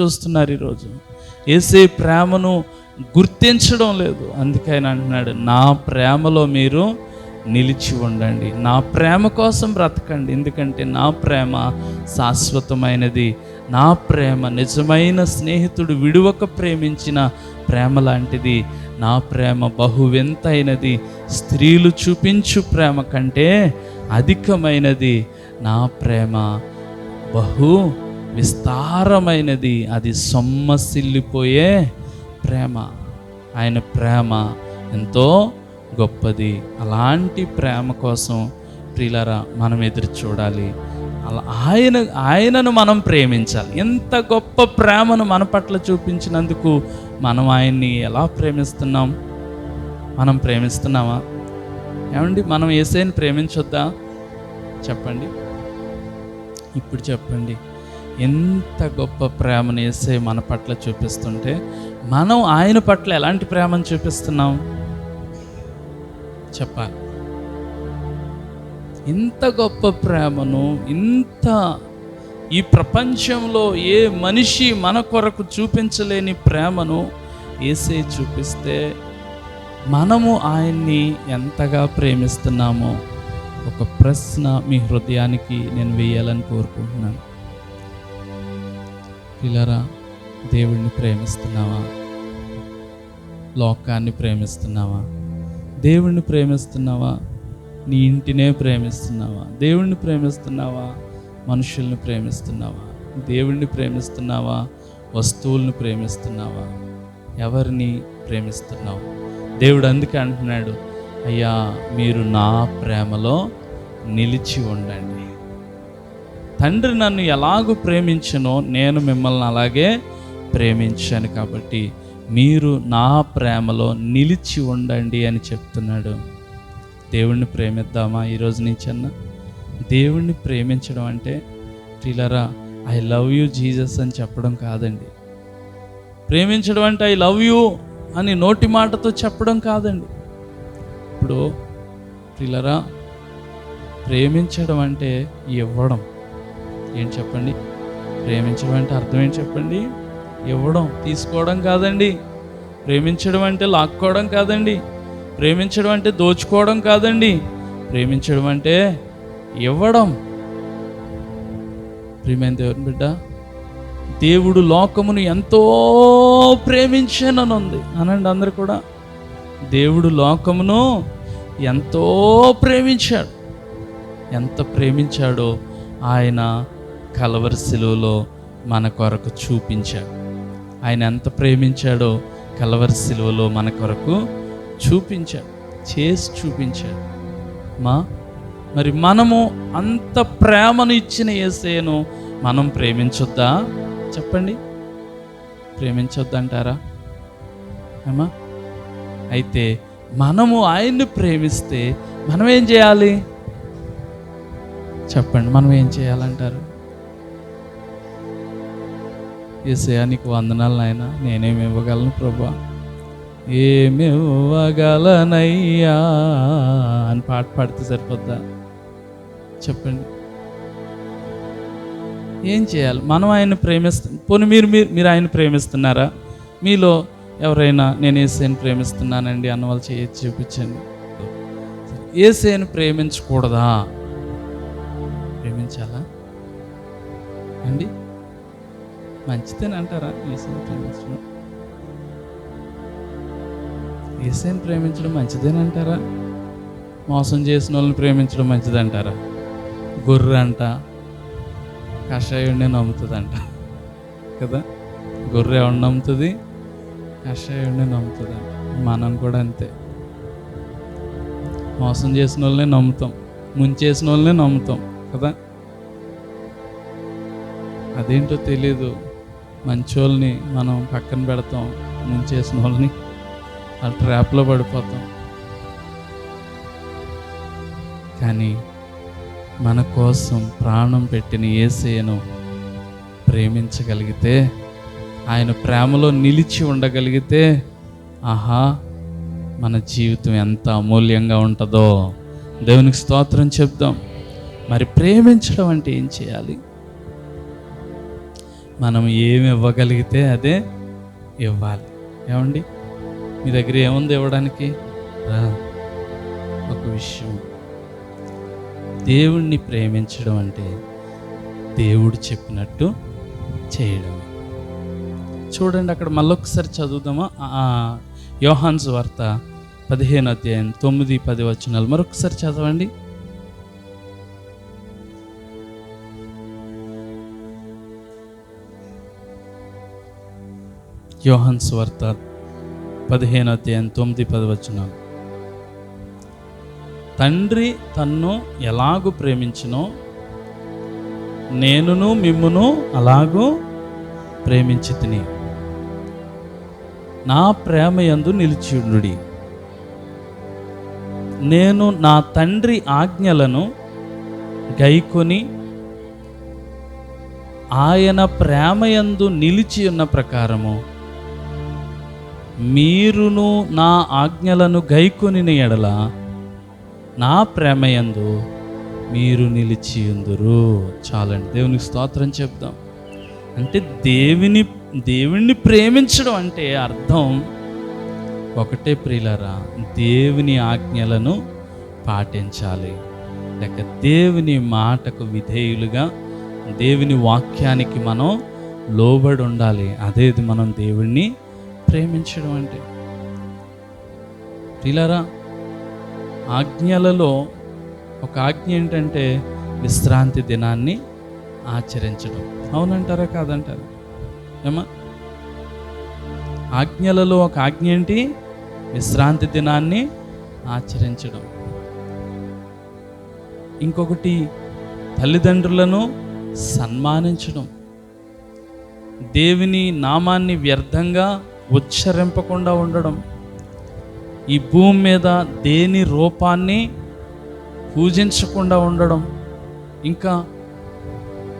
చూస్తున్నారు ఈరోజు. ఏసే ప్రేమను గుర్తించడం లేదు. అందుకే ఆయన అంటున్నాడు నా ప్రేమలో మీరు నిలిచి ఉండండి. నా ప్రేమ కోసం బ్రతకండి. ఎందుకంటే నా ప్రేమ శాశ్వతమైనది. నా ప్రేమ నిజమైన స్నేహితుడు విడువక ప్రేమించిన ప్రేమ లాంటిది. నా ప్రేమ బహువెంతైనది. స్త్రీలు చూపించు ప్రేమ కంటే అధికమైనది. నా ప్రేమ బహు విస్తారమైనది. అది సొమ్మసిల్లిపోయే ప్రేమ. ఆయన ప్రేమ ఎంతో గొప్పది. అలాంటి ప్రేమ కోసం ప్రియులరా మనం ఎదురు చూడాలి. అలా ఆయన ఆయనను మనం ప్రేమించాలి. ఎంత గొప్ప ప్రేమను మన పట్ల చూపించినందుకు మనం ఆయన్ని ఎలా ప్రేమిస్తున్నాం? మనం ప్రేమిస్తున్నామా? ఏమండి మనం ఏసైని ప్రేమించొద్దా? చెప్పండి. ఇప్పుడు చెప్పండి. ఎంత గొప్ప ప్రేమను వేసే మన పట్ల చూపిస్తుంటే మనం ఆయన పట్ల ఎలాంటి ప్రేమను చూపిస్తున్నాం? చెప్పాలి. ఇంత గొప్ప ప్రేమను ఇంత ఈ ప్రపంచంలో ఏ మనిషి మన కొరకు చూపించలేని ప్రేమను ఏసే చూపిస్తే మనము ఆయన్ని ఎంతగా ప్రేమిస్తున్నామో ఒక ప్రశ్న మీ హృదయానికి నేను వేయాలని కోరుకుంటున్నాను. పిల్లరా దేవుణ్ణి ప్రేమిస్తున్నావా? లోకాన్ని ప్రేమిస్తున్నావా? దేవుణ్ణి ప్రేమిస్తున్నావా? నీ ఇంటినే ప్రేమిస్తున్నావా? దేవుణ్ణి ప్రేమిస్తున్నావా? మనుషుల్ని ప్రేమిస్తున్నావా? దేవుణ్ణి ప్రేమిస్తున్నావా? వస్తువులను ప్రేమిస్తున్నావా? ఎవరిని ప్రేమిస్తున్నావు? దేవుడు అందుకే అంటున్నాడు అయ్యా మీరు నా ప్రేమలో నిలిచి ఉండండి. తండ్రి నన్ను ఎలాగూ ప్రేమించనో నేను మిమ్మల్ని అలాగే ప్రేమించాను కాబట్టి మీరు నా ప్రేమలో నిలిచి ఉండండి అని చెప్తున్నాడు. దేవుణ్ణి ప్రేమిద్దామా ఈరోజు నుంచి దేవుణ్ణి ప్రేమించడం అంటే టీలరా ఐ లవ్ యూ జీసస్ అని చెప్పడం కాదండి. ప్రేమించడం అంటే ఐ లవ్ యూ అని నోటి మాటతో చెప్పడం కాదండి. ఇప్పుడు ప్రిలరా ప్రేమించడం అంటే ఇవ్వడం. ఏం చెప్పండి? ప్రేమించడం అంటే అర్థం ఏంటి చెప్పండి? ఇవ్వడం తీసుకోవడం కాదండి. ప్రేమించడం అంటే లాక్కోవడం కాదండి. ప్రేమించడం అంటే దోచుకోవడం కాదండి. ప్రేమించడం అంటే ఇవ్వడం. ప్రేమైన దేవుని బిడ్డ? దేవుడు లోకమును ఎంతో ప్రేమించానని ఉంది అనండి అందరు కూడా. దేవుడు లోకమును ఎంతో ప్రేమించాడు. ఎంత ప్రేమించాడో ఆయన కలవరి శిలువలో మన కొరకు చూపించాడు. ఆయన ఎంత ప్రేమించాడో కలవరి శిలువలో మన కొరకు చూపించాడు. చేసి చూపించాడు. మా మరి మనము అంత ప్రేమను ఇచ్చిన ఏసేను మనం ప్రేమించొద్దా? చెప్పండి. ప్రేమించొద్దంటారా? ఏమా అయితే మనము ఆయన్ని ప్రేమిస్తే మనం ఏం చేయాలి? చెప్పండి మనం ఏం చేయాలంటారు? ఏసయా నీకు వందనాలు నాయన. నేనేమి ఇవ్వగలను ప్రభా? ఏమి ఇవ్వగలనయ్యా అని పాట పాడితే సరిపోద్దా? చెప్పండి. ఏం చేయాలి? మనం ఆయన ప్రేమిస్తు పోనీ మీరు మీరు మీరు ఆయన ప్రేమిస్తున్నారా? మీలో ఎవరైనా నేను ఏసైని ప్రేమిస్తున్నానండి అన్న వాళ్ళు చేయొచ్చు చూపించండి. ఏసైని ప్రేమించకూడదా? ప్రేమించాలా? అండి? మంచిదేని అంటారా? ఏసైని ప్రేమించడం? ఏసైని ప్రేమించడం మంచిదేనంటారా మోసం చేసిన వాళ్ళని ప్రేమించడం మంచిదంటారా? గొర్రె అంట కషాయుడిని నమ్ముతుందంట. కదా? గొర్రె ఎవడు నమ్ముతుంది? కషాయుడిని నమ్ముతుందంట. మనం కూడా అంతే. మోసం చేసిన వాళ్ళనే నమ్ముతాం. ముంచేసిన వాళ్ళనే నమ్ముతాం. కదా? అదేంటో తెలీదు. మంచోళ్ళని మనం పక్కన పెడతాం ముంచేసిన వాళ్ళని ఆ ట్రాప్లో పడిపోతాం. కానీ మన కోసం ప్రాణం పెట్టిన ఏసేను ప్రేమించగలిగితే ఆయన ప్రేమలో నిలిచి ఉండగలిగితే ఆహా మన జీవితం ఎంత అమూల్యంగా ఉంటుందో. దేవునికి స్తోత్రం చెప్దాం. మరి ప్రేమించడం అంటే ఏం చేయాలి? మనం ఏమి ఇవ్వగలిగితే అదే ఇవ్వాలి. ఏమండి? మీ దగ్గర ఏముంది ఇవ్వడానికి? రా ఒక విషయం. దేవుణ్ణి ప్రేమించడం అంటే దేవుడు చెప్పినట్టు చేయడం చూడండి అక్కడ మళ్ళొకసారి చదువుదామా? యోహాన్స్ వార్త పదిహేను అధ్యాయం తొమ్మిది పది వచనాలు. మరొకసారి చదవండి. యోహన్ స్వార్త పదిహేను అధ్యాయం తొమ్మిది పది వచనాలు. తండ్రి తన్ను ఎలాగూ ప్రేమించినో నేనును మిమ్మును అలాగూ ప్రేమించి తిని నా ప్రేమ యందు నిలిచియుండుడి. నేను నా తండ్రి ఆజ్ఞలను గైకొని ఆయన ప్రేమయందు నిలిచి ఉన్న ప్రకారము మీరును నా ఆజ్ఞలను గైకొని ఎడల నా ప్రేమయందు మీరు నిలిచి ఉందురు. చాలండి. దేవునికి స్తోత్రం చెప్దాం. అంటే దేవుని దేవుణ్ణి ప్రేమించడం అంటే అర్థం ఒకటే ప్రియులరా దేవుని ఆజ్ఞలను పాటించాలి. లేక దేవుని మాటకు విధేయులుగా దేవుని వాక్యానికి మనం లోబడి ఉండాలి. అదేది మనం దేవుణ్ణి ప్రేమించడం అంటే. ప్రియులరా ఆజ్ఞలలో ఒక ఆజ్ఞ ఏంటంటే విశ్రాంతి దినాన్ని ఆచరించడం. అవునంటారా కాదంటారా? ఏమా? ఆజ్ఞలలో ఒక ఆజ్ఞ ఏంటి? విశ్రాంతి దినాన్ని ఆచరించడం. ఇంకొకటి తల్లిదండ్రులను సన్మానించడం. దేవుని నామాన్ని వ్యర్థంగా ఉచ్చరింపకుండా ఉండడం. ఈ భూమి మీద దేని రూపాన్ని పూజించకుండా ఉండడం. ఇంకా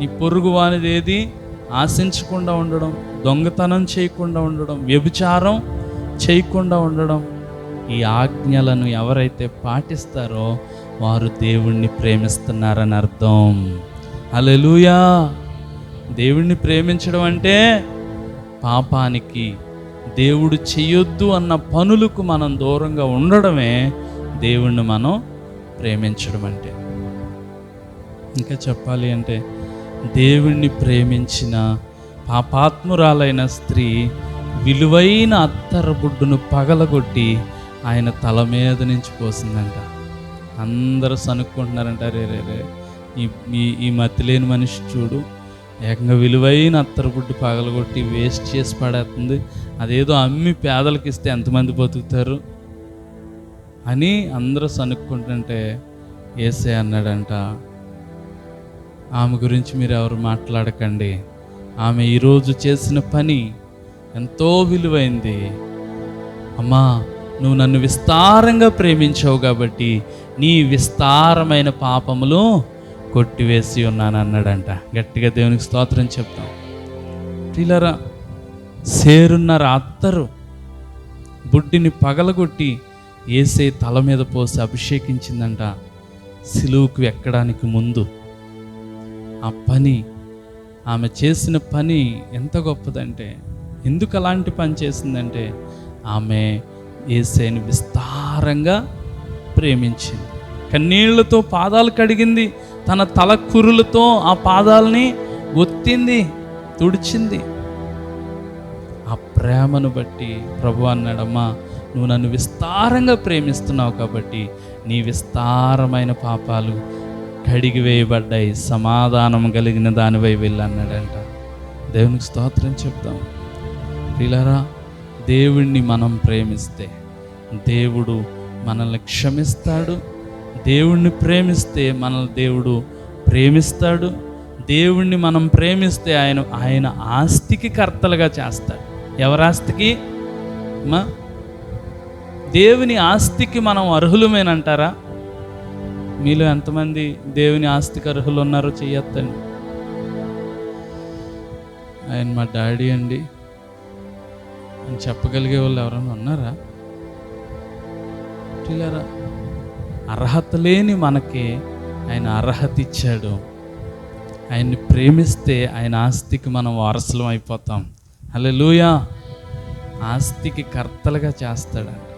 నీ పొరుగు వానిది ఏది ఆశించకుండా ఉండడం. దొంగతనం చేయకుండా ఉండడం. వ్యభిచారం చేయకుండా ఉండడం. ఈ ఆజ్ఞలను ఎవరైతే పాటిస్తారో వారు దేవుణ్ణి ప్రేమిస్తున్నారని అర్థం. అలెలుయా దేవుణ్ణి ప్రేమించడం అంటే పాపానికి దేవుడు చేయొద్దు అన్న పనులకు మనం దూరంగా ఉండడమే దేవుణ్ణి మనం ప్రేమించడం అంటే. ఇంకా చెప్పాలి అంటే దేవుణ్ణి ప్రేమించిన పాపాత్మురాలైన స్త్రీ విలువైన అత్తర బుడ్డును పగలగొట్టి ఆయన తల మీద నుంచి పోసిందంట. అందరూ సనుక్కుంటున్నారంట రే రే రే ఈ ఈ ఈ లేని మనిషి చూడు ఏకంగా విలువైన అత్తరగుడ్డు పగలగొట్టి వేస్ట్ చేసి పడేస్తుంది. అదేదో అమ్మి పేదలకు ఇస్తే ఎంతమంది బతుకుతారు? అని అందరూ సనుక్కుంటుంటే ఏసే అన్నాడంట ఆమె గురించి మీరు ఎవరు మాట్లాడకండి. ఆమె ఈరోజు చేసిన పని ఎంతో విలువైంది. అమ్మా నువ్వు నన్ను విస్తారంగా ప్రేమించావు కాబట్టి నీ విస్తారమైన పాపములు కొట్టివేసి ఉన్నాను అన్నాడంట. గట్టిగా దేవునికి స్తోత్రం చెప్తాం. పిల్లరా సేరున్నారు అత్తరు బుడ్డిని పగలగొట్టి ఏసే తల మీద పోసి అభిషేకించిందంట. సిలువుకు ఎక్కడానికి ముందు. ఆ పని ఆమె చేసిన పని ఎంత గొప్పదంటే ఎందుకు అలాంటి పని చేసిందంటే ఆమె ఏసైని విస్తారంగా ప్రేమించింది. కన్నీళ్ళతో పాదాలు కడిగింది తన తల కురులతో ఆ పాదాలని ఒత్తింది తుడిచింది. ఆ ప్రేమను బట్టి ప్రభు అన్నాడమ్మా నువ్వు నన్ను విస్తారంగా ప్రేమిస్తున్నావు కాబట్టి నీ విస్తారమైన పాపాలు కడిగి వేయబడ్డాయి సమాధానం కలిగిన దానివై వెళ్ళన్నాడంట దేవునికి స్తోత్రం చెప్తాం పిల్లరా దేవుణ్ణి మనం ప్రేమిస్తే దేవుడు మనల్ని క్షమిస్తాడు. దేవుణ్ణి ప్రేమిస్తే మనల్ని దేవుడు ప్రేమిస్తాడు. దేవుణ్ణి మనం ప్రేమిస్తే ఆయన ఆయన ఆస్తికి కర్తలుగా చేస్తాడు. ఎవరి ఆస్తికి? మా? దేవుని ఆస్తికి మనం అర్హులమేనంటారా? మీలో ఎంతమంది దేవుని ఆస్తికి అర్హులు ఉన్నారో చెయ్యొద్దండి. ఆయన మా డాడీ అండి. అని చెప్పగలిగే వాళ్ళు ఎవరైనా ఉన్నారా? తెలియరా అర్హత లేని మనకి ఆయన అర్హత ఇచ్చాడు. ఆయన్ని ప్రేమిస్తే ఆయన ఆస్తికి మనం వారసులం అయిపోతాం. హల్లెలూయా. ఆస్తికి కర్తలుగా చేస్తాడు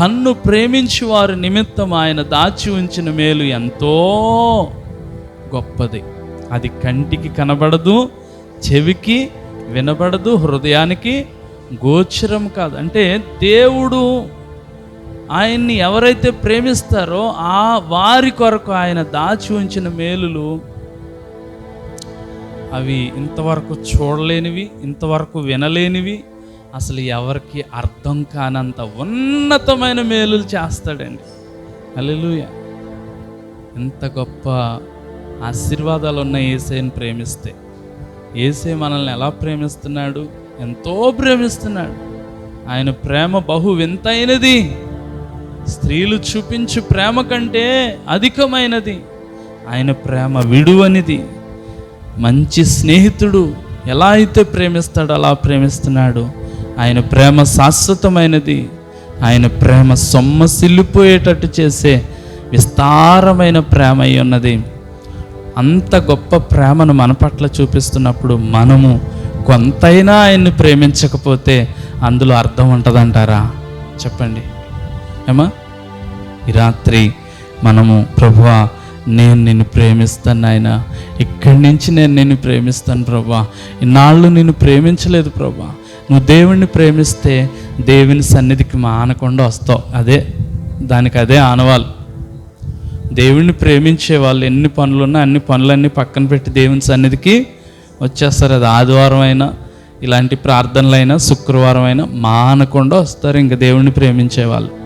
తన్ను ప్రేమించి వారి నిమిత్తం ఆయన దాచి ఉంచిన మేలు ఎంతో గొప్పది. అది కంటికి కనబడదు చెవికి వినబడదు హృదయానికి గోచరం కాదు. అంటే దేవుడు ఆయన్ని ఎవరైతే ప్రేమిస్తారో ఆ వారి కొరకు ఆయన దాచి ఉంచిన మేలులు అవి ఇంతవరకు చూడలేనివి ఇంతవరకు వినలేనివి. అసలు ఎవరికి అర్థం కానంత ఉన్నతమైన మేలులు చేస్తాడండి. అల్లెలుయ ఎంత గొప్ప ఆశీర్వాదాలు ఉన్న ఏసైని ప్రేమిస్తే. ఏసే మనల్ని ఎలా ప్రేమిస్తున్నాడు? ఎంతో ప్రేమిస్తున్నాడు. ఆయన ప్రేమ బహు వింతైనది స్త్రీలు చూపించు ప్రేమ కంటే అధికమైనది. ఆయన ప్రేమ విడువనిది. మంచి స్నేహితుడు ఎలా అయితే ప్రేమిస్తాడో అలా ప్రేమిస్తున్నాడు. ఆయన ప్రేమ శాశ్వతమైనది. ఆయన ప్రేమ సొమ్మసిల్లిపోయేటట్టు చేసే విస్తారమైన ప్రేమ అయి ఉన్నది. అంత గొప్ప ప్రేమను మన పట్ల చూపిస్తున్నప్పుడు మనము కొంతైనా ఆయన్ని ప్రేమించకపోతే అందులో అర్థం ఉంటుందంటారా? చెప్పండి. ఏమా? ఈ రాత్రి మనము ప్రభువా నేను నిన్ను ప్రేమిస్తాను నాయన. ఇక్కడి నుంచి నేను నిన్ను ప్రేమిస్తాను ప్రభా ఇన్నాళ్ళు నిన్ను ప్రేమించలేదు ప్రభా నువ్వు దేవుణ్ణి ప్రేమిస్తే దేవుని సన్నిధికి మానకుండా వస్తావు. అదే దానికి అదే ఆనవాళ్ళు దేవుణ్ణి ప్రేమించే వాళ్ళు ఎన్ని పనులున్నా అన్ని పనులన్నీ పక్కన పెట్టి దేవుని సన్నిధికి వచ్చేస్తారు. అది ఆదివారం అయినా ఇలాంటి ప్రార్థనలైనా శుక్రవారం అయినా మానకుండా వస్తారు. ఇంకా దేవుణ్ణి ప్రేమించే వాళ్ళు.